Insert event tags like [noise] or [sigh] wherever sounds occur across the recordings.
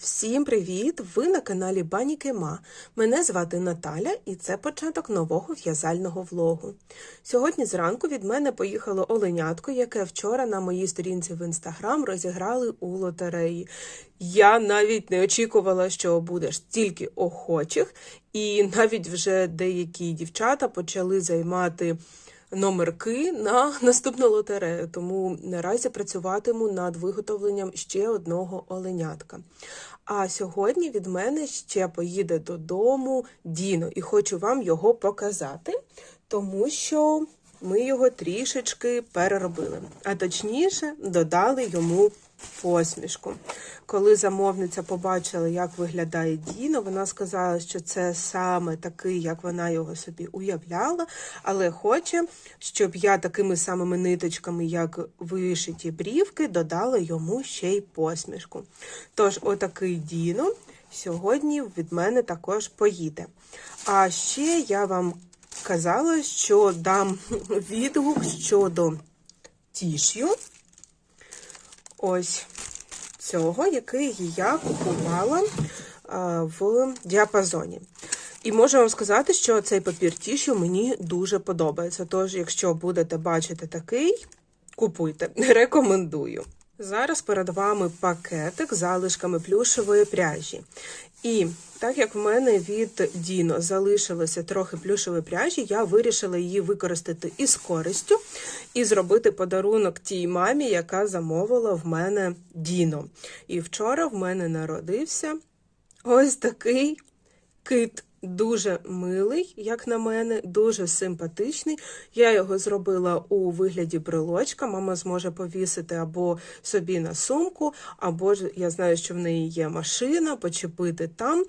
Всім привіт! Ви на каналі Бані Кема. Мене звати Наталя і це початок нового в'язального влогу. Сьогодні зранку від мене поїхало оленятко, яке вчора на моїй сторінці в інстаграм розіграли у лотереї. Я навіть не очікувала, що буде стільки охочих, і навіть вже деякі дівчата почали займати номерки на наступну лотерею. Тому наразі працюватиму над виготовленням ще одного оленятка. А сьогодні від мене ще поїде додому Діно, і хочу вам його показати, тому що ми його трішечки переробили. А точніше, додали йому посмішку. Коли замовниця побачила, як виглядає Діно, вона сказала, що це саме такий, як вона його собі уявляла, але хоче, щоб я такими самими ниточками, як вишиті брівки, додала йому ще й посмішку. Тож, отакий Діно сьогодні від мене також поїде. А ще я вам казала, що дам [laughs] відгук щодо тіш'ю. Ось цього, який я купувала в діапазоні. І можу вам сказати, що цей папір тішу мені дуже подобається. Тож, якщо будете бачити такий, купуйте. [laughs] Рекомендую. Зараз перед вами пакетик з залишками плюшевої пряжі. І так як в мене від Діно залишилося трохи плюшевої пряжі, я вирішила її використати із користю і зробити подарунок тій мамі, яка замовила в мене Діно. І вчора в мене народився ось такий кит. Дуже милий, як на мене, дуже симпатичний. Я його зробила у вигляді брелочка. Мама зможе повісити або собі на сумку, або ж я знаю, що в неї є машина, почепити там.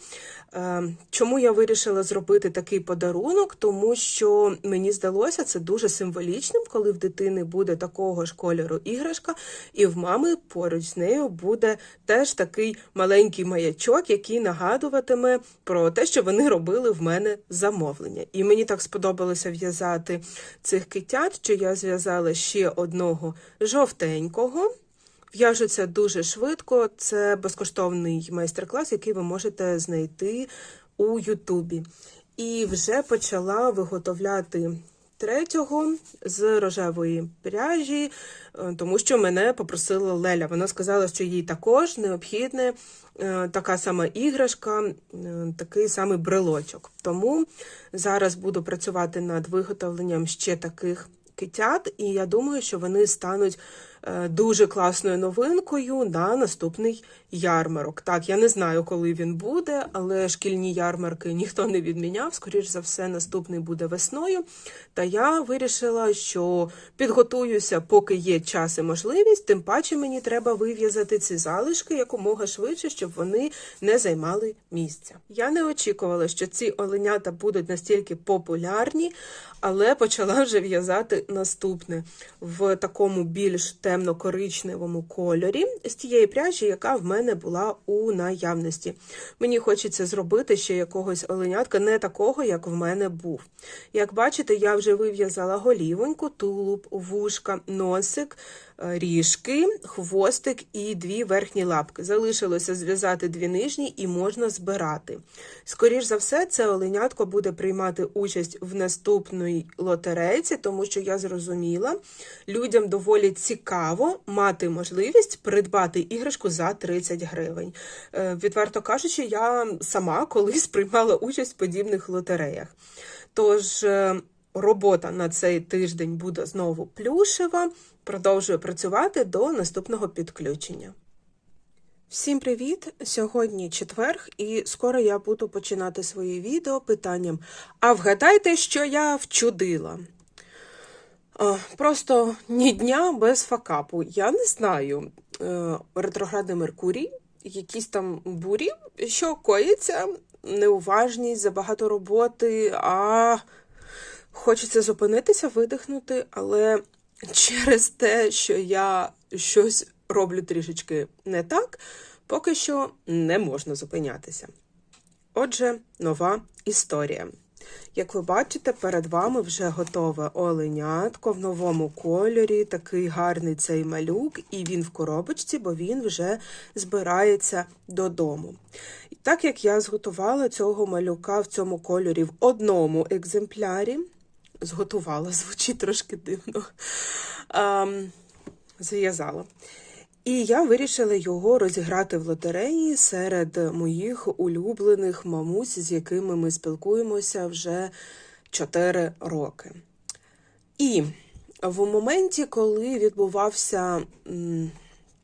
Чому я вирішила зробити такий подарунок? Тому що мені здалося це дуже символічним, коли в дитини буде такого ж кольору іграшка, і в мами поруч з нею буде теж такий маленький маячок, який нагадуватиме про те, що вони робили в мене замовлення. І мені так сподобалося в'язати цих китят, що я зв'язала ще одного жовтенького. В'яжуться дуже швидко. Це безкоштовний майстер-клас, який ви можете знайти у Ютубі. І вже почала виготовляти третього з рожевої пряжі, тому що мене попросила Леля. Вона сказала, що їй також необхідна така сама іграшка, такий самий брелочок. Тому зараз буду працювати над виготовленням ще таких китят, і я думаю, що вони стануть дуже класною новинкою на наступний ярмарок. Так, я не знаю, коли він буде, але шкільні ярмарки ніхто не відміняв. Скоріш за все, наступний буде весною. Та я вирішила, що підготуюся, поки є час і можливість, тим паче мені треба вив'язати ці залишки якомога швидше, щоб вони не займали місця. Я не очікувала, що ці оленята будуть настільки популярні, але почала вже в'язати наступне в такому більш темно-коричневому кольорі з тієї пряжі, яка в мене була у наявності. Мені хочеться зробити ще якогось оленятка, не такого, як в мене був. Як бачите, я вже вив'язала голівоньку, тулуб, вушка, носик, ріжки, хвостик і дві верхні лапки. Залишилося зв'язати дві нижні і можна збирати. Скоріш за все, це оленятко буде приймати участь в наступній лотерейці, тому що я зрозуміла, людям доволі цікаво мати можливість придбати іграшку за 30 гривень. Відверто кажучи, я сама колись приймала участь в подібних лотереях. Тож. Робота на цей тиждень буде знову плюшева. Продовжую працювати до наступного підключення. Всім привіт! Сьогодні четверг, і скоро я буду починати своє відео питанням. А вгадайте, що я вчудила? Просто ні дня без факапу. Я не знаю. Ретроградний Меркурій, якісь там бурі, що коїться, неуважність, забагато роботи, а. Хочеться зупинитися, видихнути, але через те, що я щось роблю трішечки не так, поки що не можна зупинятися. Отже, нова історія. Як ви бачите, перед вами вже готове оленятко в новому кольорі. Такий гарний цей малюк, і він в коробочці, бо він вже збирається додому. І так як я зготувала цього малюка в цьому кольорі в одному екземплярі, зготувала, [laughs] звучить трошки дивно. Зв'язала. І я вирішила його розіграти в лотереї серед моїх улюблених мамусь, з якими ми спілкуємося вже 4 роки. І в моменті, коли відбувався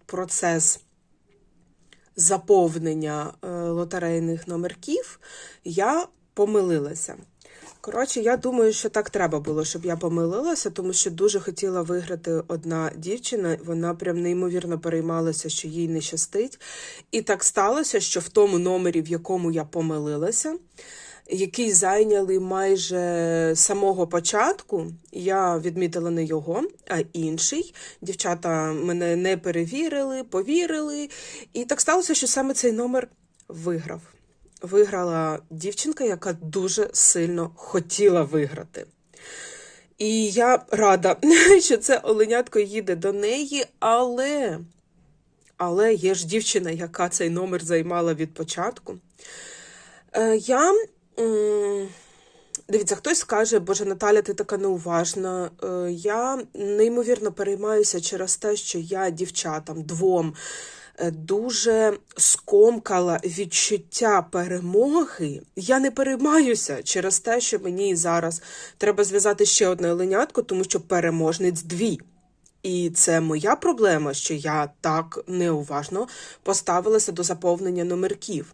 процес заповнення е, лотерейних номерків, я помилилася. Коротше, я думаю, що так треба було, щоб я помилилася, тому що дуже хотіла виграти одна дівчина. Вона прям неймовірно переймалася, що їй не щастить. І так сталося, що в тому номері, в якому я помилилася, який зайняли майже самого початку, я відмітила не його, а інший. Дівчата мене не перевірили, повірили. І так сталося, що саме цей номер виграв виграла дівчинка, яка дуже сильно хотіла виграти. І я рада, [laughs] що це оленятко їде до неї, але але є ж дівчина, яка цей номер займала від початку. Е, Я. Дивіться, хтось скаже, Боже, Наталя, ти така неуважна. Е, Я неймовірно переймаюся через те, що я дівчатам двом дуже скомкала відчуття перемоги. Я не переймаюся через те, що мені зараз треба зв'язати ще одне оленятко, тому що переможниць дві. І це моя проблема, що я так неуважно поставилася до заповнення номерків.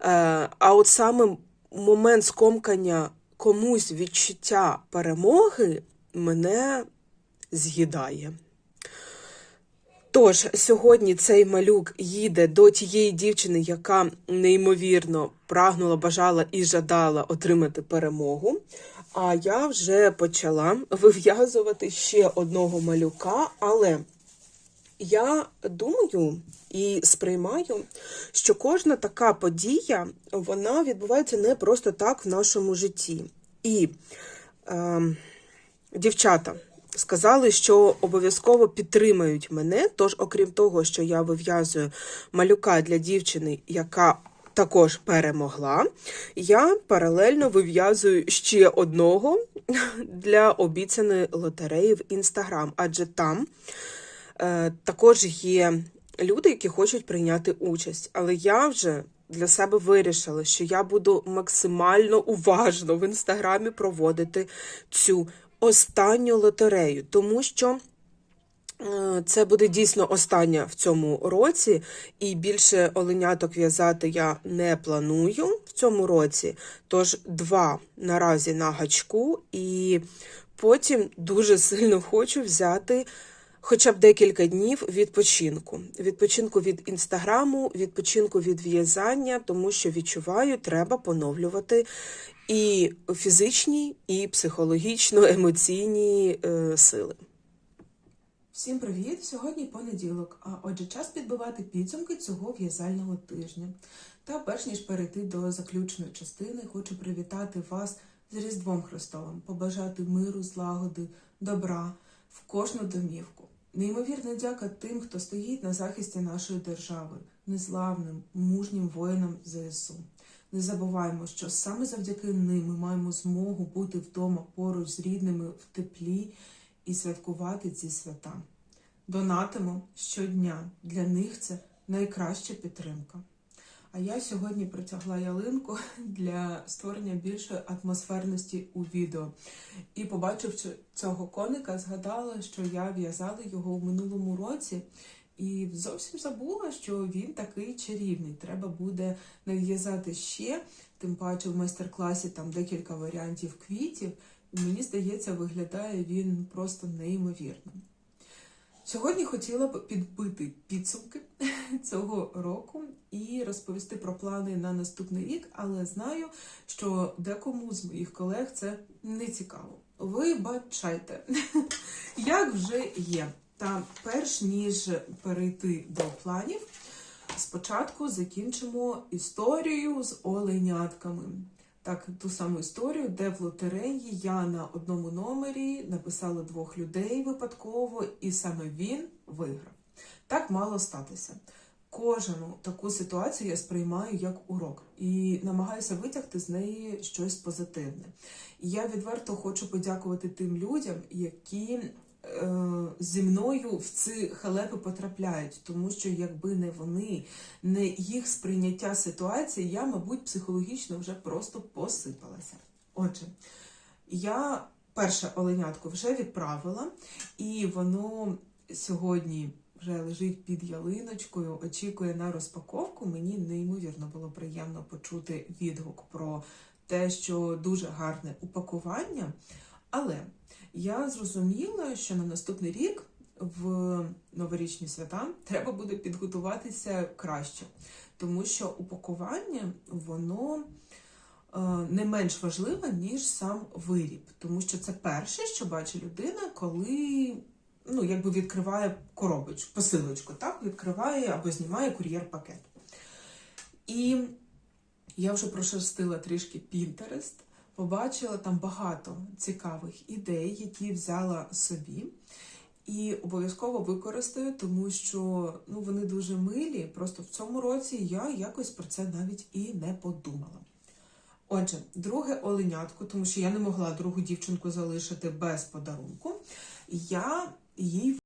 Е, А от саме момент скомкання комусь відчуття перемоги мене з'їдає. Тож сьогодні цей малюк їде до тієї дівчини, яка неймовірно прагнула, бажала і жадала отримати перемогу. А я вже почала вив'язувати ще одного малюка, але я думаю і сприймаю, що кожна така подія вона відбувається не просто так в нашому житті. І е, дівчата сказали, що обов'язково підтримають мене. Тож, окрім того, що я вив'язую малюка для дівчини, яка також перемогла, я паралельно вив'язую ще одного для обіцяної лотереї в інстаграм, адже там е, також є люди, які хочуть прийняти участь. Але я вже для себе вирішила, що я буду максимально уважно в інстаграмі проводити цю останню лотерею, тому що. е, Це буде дійсно остання в цьому році, і більше оленяток в'язати я не планую в цьому році. Тож два наразі на гачку, і потім дуже сильно хочу взяти хоча б декілька днів відпочинку. Відпочинку від інстаграму, відпочинку від в'язання, тому що відчуваю, треба поновлювати і фізичні, і психологічно емоційні е, сили. Всім привіт! Сьогодні понеділок, а отже, час підбивати підсумки цього в'язального тижня. Та перш ніж перейти до заключної частини, хочу привітати вас з Різдвом Христовим, побажати миру, злагоди, добра в кожну домівку. Неймовірна дяка тим, хто стоїть на захисті нашої держави, незламним, мужнім воїнам ЗСУ. Не забуваємо, що саме завдяки ним ми маємо змогу бути вдома поруч з рідними в теплі і святкувати ці свята. Донатимо щодня. Для них це найкраща підтримка. А я сьогодні притягла ялинку [laughs] для створення більшої атмосферності у відео. І побачивши цього коника, згадала, що я в'язала його в минулому році. І зовсім забула, що він такий чарівний. Треба буде нав'язати ще, тим паче в майстер-класі там декілька варіантів квітів. І мені здається, виглядає він просто неймовірно. Сьогодні хотіла б підбити підсумки [laughs] цього року і розповісти про плани на наступний рік, але знаю, що декому з моїх колег це не цікаво. Вибачайте, [laughs] як вже є. Та перш ніж перейти до планів, спочатку закінчимо історію з оленятками. так ту саму історію, де в лотереї я на одному номері написала двох людей випадково, і саме він виграв. Так мало статися. Кожну таку ситуацію я сприймаю як урок і намагаюся витягти з неї щось позитивне. І я відверто хочу подякувати тим людям, які зі мною в ці халепи потрапляють, тому що якби не вони, не їх сприйняття ситуації, я, мабуть, психологічно вже просто посипалася. Отже, я перше оленятко вже відправила, і воно сьогодні вже лежить під ялиночкою, очікує на розпаковку. Мені неймовірно було приємно почути відгук про те, що дуже гарне упакування. Але я зрозуміла, що на наступний рік в новорічні свята треба буде підготуватися краще, тому що упакування воно е, не менш важливе, ніж сам виріб, тому що це перше, що бачить людина, коли ну, якби відкриває коробочку, посилочку, так? Відкриває або знімає кур'єр-пакет. І я вже прошерстила трішки Pinterest, побачила там багато цікавих ідей, які взяла собі. І обов'язково використаю, тому що ну, вони дуже милі. Просто в цьому році я якось про це навіть і не подумала. Отже, друге оленятко, тому що я не могла другу дівчинку залишити без подарунку. Я їй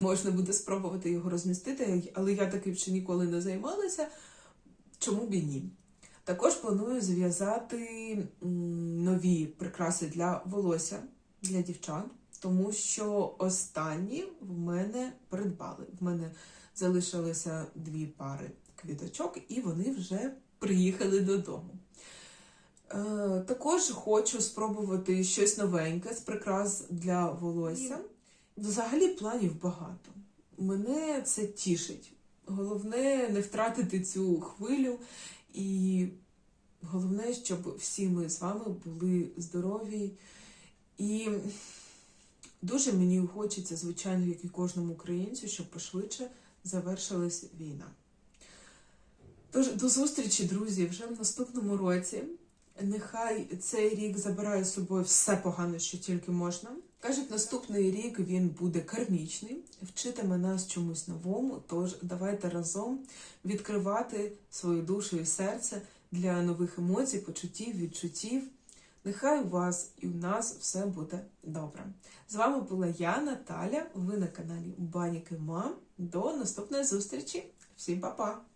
можна буде спробувати його розмістити, але я таким ще ніколи не займалася. Чому б і ні? Також планую зв'язати нові прикраси для волосся для дівчат, тому що останні в мене придбали. В мене залишилися дві пари квіточок, і вони вже приїхали додому. Е, також хочу спробувати щось новеньке з прикрас для волосся. Взагалі планів багато. Мене це тішить. Головне не втратити цю хвилю, і головне, щоб всі ми з вами були здорові. І дуже мені хочеться, звичайно, як і кожному українцю, щоб пошвидше завершилась війна. Тож до зустрічі, друзі, вже в наступному році. Нехай цей рік забирає з собою все погане, що тільки можна. Кажуть, наступний рік він буде кармічний, вчитиме нас чомусь новому. Тож давайте разом відкривати свою душу і серце для нових емоцій, почуттів, відчуттів. Нехай у вас і у нас все буде добре. З вами була я, Наталя. Ви на каналі Баніки Мам. До наступної зустрічі. Всім па-па!